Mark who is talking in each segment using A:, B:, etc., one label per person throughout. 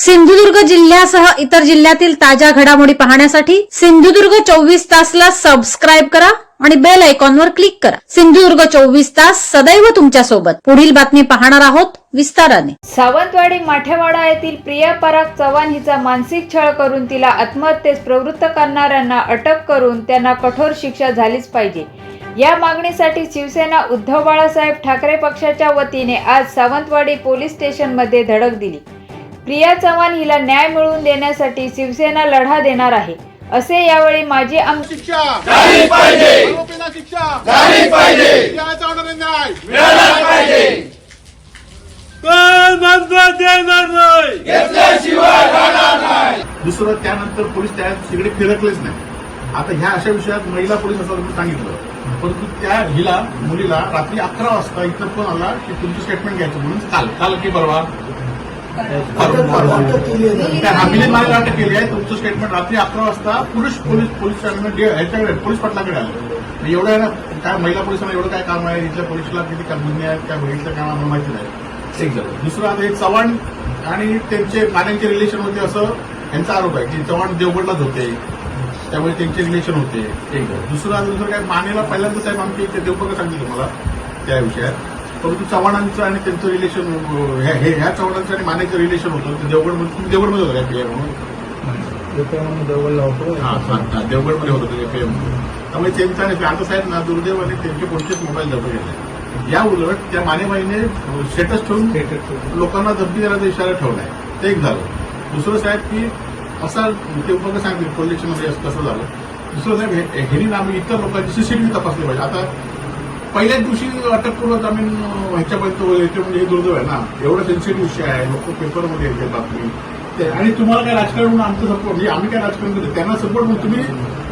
A: सिंधुदुर्ग जिल्ह्यासह इतर जिल्ह्यातील ताज्या घडामोडी पाहण्यासाठी सिंधुदुर्ग चोवीस तासला सबस्क्राईब करा आणि बेल आयकॉनवर क्लिक करा. सिंधुदुर्ग चोवीस तास सदैव तुमच्यासोबत पुढील बातमी पाहणार आहोत विस्ताराने.
B: सावंतवाडी माठेवाडा येथील प्रिया पराग चव्हाण हिचा मानसिक छळ करून तिला आत्महत्येस प्रवृत्त करणाऱ्यांना अटक करून त्यांना कठोर शिक्षा झालीच पाहिजे. या मागणीसाठी शिवसेना उद्धव बाळासाहेब ठाकरे पक्षाच्या वतीने आज सावंतवाडी पोलीस स्टेशनमध्ये धडक दिली. प्रिया चव्हाण हिला न्याय मिळवून देण्यासाठी शिवसेना लढा देणार आहे. असे यावेळी माजी आमदार
C: शिक्षा. झाली पाहिजे. आरोपींना शिक्षा. झाली पाहिजे. न्यायाचा होणारा न्याय मिळाला पाहिजे.
D: कोण म्हणतो देणार नाही.
C: दुसरं त्यानंतर पोलीस त्या तिकडे फिरकलेच नाही. आता ह्या अशा विषयात महिला पोलीस असं तुम्ही सांगितलं. परंतु त्या हिला मुलीला रात्री अकरा वाजता इथं फोन आला की तुमचं स्टेटमेंट घ्यायचं म्हणून. काल काल की परवा? त्या हमिलीत मला अटक केली आहे. तुमचं स्टेटमेंट रात्री अकरा वाजता पुरुष पोलीस पोलीस ह्याच्याकडे पोलीस पाटलाकडे आलं. एवढं आहे ना काय महिला पोलिसांना एवढं काय काम आहे? इथल्या पोलिसला किती काम आहेत काय बघितलं काम आम्हाला माहिती नाही. एक झालं दुसरं आता हे चव्हाण आणि त्यांचे मान्यांचे रिलेशन होते असं यांचा आरोप आहे की चव्हाण देवगडलाच होते. त्यामुळे त्यांचे रिलेशन होते. एक दुसरं दुसरं काय मानेला पहिल्यांदा साहेब आमचे इथे देवबंद सांगितलं मला त्या विषयात. परंतु चव्हाणांचं आणि त्यांचं रिलेशन ह्या हे- ह्या चव्हाणांचं आणि मानेचं रिलेशन होतं. ते देवगडमध्ये तुम्ही देवगडमध्ये होता काय म्हणून? हा, हा, हा, देवगडमध्ये होतं ते एफएम त्यामुळे त्यांचा आणि आता साहेब ना दुर्दैव आणि त्यांचे कोणतेच मोबाईल जप्त घेतले या उलट त्या मानेबाईने स्टेटस ठेवून लोकांना धमकी देण्याचा इशारा ठेवलाय. ते एक झालं. दुसरं साहेब की असा ते उपयोग सांगतील पोलीस स्टेशनमध्ये असं कसं झालं. दुसरं साहेब हे- ह्यांनी आम्ही इतर लोकांची सीसीटीव्ही तपासली पाहिजे. आता पहिल्याच दिवशी अटकपूर्व जामीन ह्याच्यापर्यंत येते म्हणजे हे दुर्दैव आहे ना. एवढा सेन्सिटिव्ह विषय आहे. लोक पेपरमध्ये येते बातमी. ते- आणि तुम्हाला काय राजकारण म्हणून आमचं सपोर्ट म्हणजे आम्ही काय राजकारण करतो त्यांना सपोर्ट म्हणून तुम्ही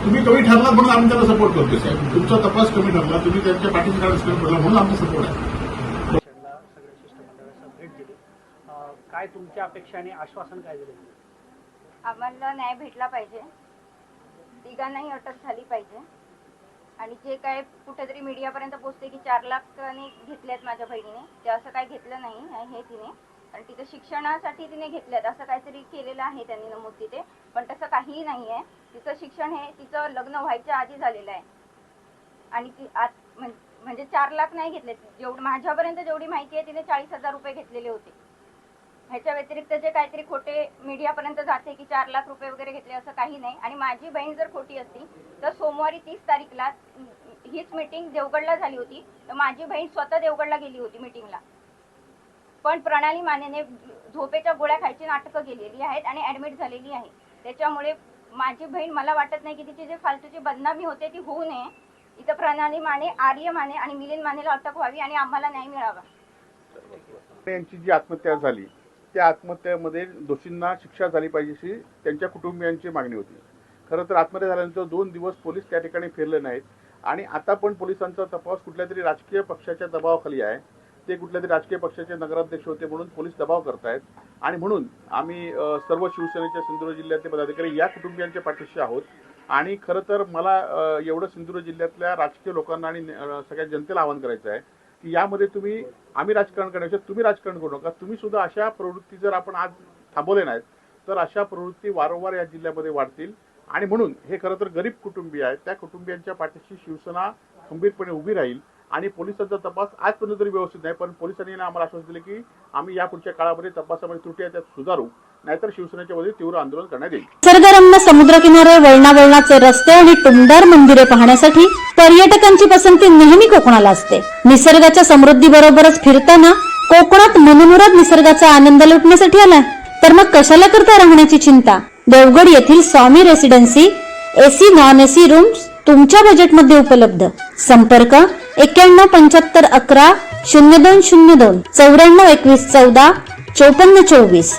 C: तुम्ही कमी ठरलात म्हणून आम्ही त्यांना सपोर्ट करतो साहेब. तुमचा तपास कमी ठरला तुम्ही त्यांच्या पाठीशी राजकारण पडला म्हणून आमचा सपोर्ट आहे.
E: काय तुमच्या अपेक्षा आणि आश्वासन काय दिले?
F: आम्हाला न्याय भेटला पाहिजे. तिघांनाही अटक झाली पाहिजे. आणि जे काय कुठेतरी मीडियापर्यंत पोचते की चार लाखाने घेतल्यात माझ्या बहिणीने. ते असं काय घेतलं नाही हे तिने. आणि तिचं शिक्षणासाठी तिने घेतल्यात असं काहीतरी केलेलं आहे त्यांनी नमूद तिथे. पण तसं काहीही नाही आहे. तिचं शिक्षण हे तिचं लग्न व्हायच्या आधी झालेलं आहे. आणि ती आत म्हणजे चार लाख नाही घेतले. जेवढं माझ्यापर्यंत जेवढी माहिती आहे तिने चाळीस हजार रुपये घेतलेले होते. ह्याच्या व्यतिरिक्त जे काहीतरी खोटे मीडियापर्यंत जाते की चार लाख रुपये वगैरे घेतले असं काही नाही. आणि माझी बहीण जर खोटी असती तर सोमवारी तीस तारीखला हीच मीटिंग देवगडला झाली होती. तर माझी बहीण स्वतः देवगडला गेली होती मीटिंगला पण प्रणाली मानेने झोपेच्या गोळ्या खायची नाटकं केलेली आहेत आणि ऍडमिट झालेली आहे. त्याच्यामुळे माझी बहीण मला वाटत नाही की तिची जे फालतूची बदनामी होते ती होऊ नये. इथं प्रणाली माने आर्य माने आणि मिलिंद मानेला अटक व्हावी आणि आम्हाला न्याय मिळावा.
G: यांची जी आत्महत्या झाली त्या आत्महत्येमध्ये दोषींना शिक्षा झाली पाहिजे अशी त्यांच्या कुटुंबियांची मागणी होती. खरं तर आत्महत्या झाल्यानंतर दोन दिवस पोलीस त्या ठिकाणी फिरले नाहीत. आणि आता पण पोलिसांचा तपास कुठल्या तरी राजकीय पक्षाच्या दबावाखाली आहे. ते कुठल्या तरी राजकीय पक्षाचे नगराध्यक्ष होते म्हणून पोलीस दबाव करतायत. आणि म्हणून आम्ही सर्व शिवसेनेच्या सिंधुदुर्ग जिल्ह्यातले पदाधिकारी या कुटुंबियांच्या पाठीशी आहोत. आणि खरं तर मला एवढं सिंधुदुर्ग जिल्ह्यातल्या राजकीय लोकांना आणि सगळ्या जनतेला आवाहन करायचं आहे की यामध्ये तुम्ही आम्ही राजकारण करण्यापेक्षा तुम्ही राजकारण करू नका. तुम्ही सुद्धा अशा प्रवृत्ती जर आपण आज थांबवले नाहीत तर अशा प्रवृत्ती वारंवार या जिल्ह्यामध्ये वाढतील. आणि म्हणून हे खरं तर गरीब कुटुंबीय आहेत. त्या कुटुंबियांच्या पाठीशी शिवसेना खंबीरपणे उभी राहील आणि पोलिसांचा तपास आजपर्यंत तरी व्यवस्थित नाही पण पोलिसांनी आम्हाला आश्वासन दिले की आम्ही यापुढच्या काळामध्ये तपासामध्ये त्रुटी आहे त्यात सुधारू. नाहीतर शिवसेनेच्या वतीने तीव्र आंदोलन करण्यात येईल.
A: निसर्गरम्य समुद्रकिनारे वळणा वळणाचे रस्ते आणि टुमदार मंदिरे पाहण्यासाठी पर्यटकांची पसंती नेहमी कोकणाला असते. निसर्गाच्या समृद्धी बरोबरच फिरताना कोकणात मनमुराद निसर्गाचा आनंद लुटण्यासाठी आलाय. तर मग कशाला करता राहण्याची चिंता? देवगड येथील Swami residency AC non AC rooms तुमच्या बजेटमध्ये उपलब्ध. संपर्क एक्क्याण्णव पंच्याहत्तर अकरा शून्य दोन शून्य दोन चौऱ्याण्णव एकवीस चौदा चौपन्न चोवीस.